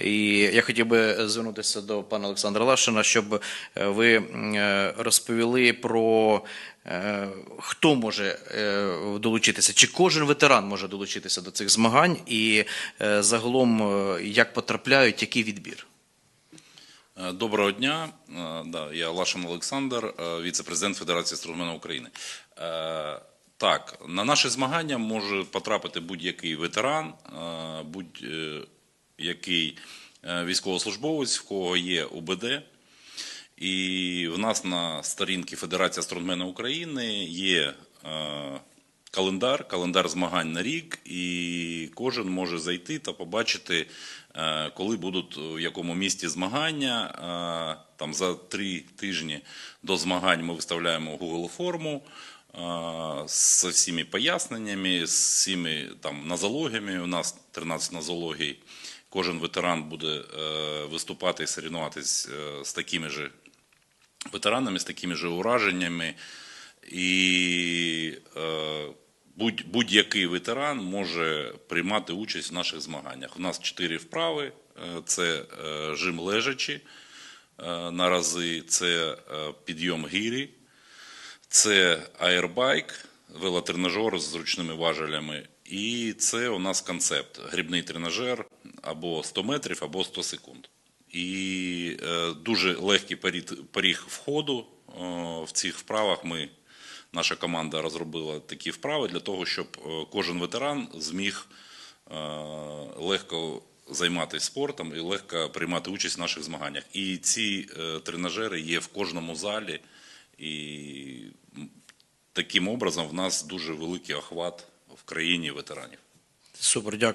І я хотів би звернутися до пана Олександра Лашина, щоб е, ви е, розповіли про е, хто може долучитися, чи кожен ветеран може долучитися до цих змагань, і загалом як потрапляють, який відбір. Доброго дня. Я Лашин Олександр, віце-президент Федерації стронгмену України. Так, на наші змагання може потрапити будь-який ветеран, е, будь-який е, військовослужбовець, в кого є УБД. І в нас на сторінці Федерація стронгмену України є е, календар, календар змагань на рік, і кожен може зайти та побачити, е, коли будуть в якому місті змагання. Там за три тижні до змагань ми виставляємо Google форму з всіми поясненнями, з всіми там нозологіями. У нас 13 нозологій. Кожен ветеран буде е, виступати і соревнуватись е, з такими же ветеранами з такими ж ураженнями. І е, будь, будь-який ветеран може приймати участь в наших змаганнях. У нас чотири вправи: це жим лежачі на рази, це підйом гірі, це аербайк, велотренажер з зручними важелями. І це у нас концепт грібний тренажер або 100 метрів, або 100 секунд. І е, дуже легкий поріг входу е, в цих вправах. Ми, наша команда розробила такі вправи для того, щоб е, кожен ветеран зміг е, легко займатися спортом і легко приймати участь в наших змаганнях. І ці е, тренажери є в кожному залі. І таким образом в нас дуже великий охват в країні ветеранів. Супер, дякую.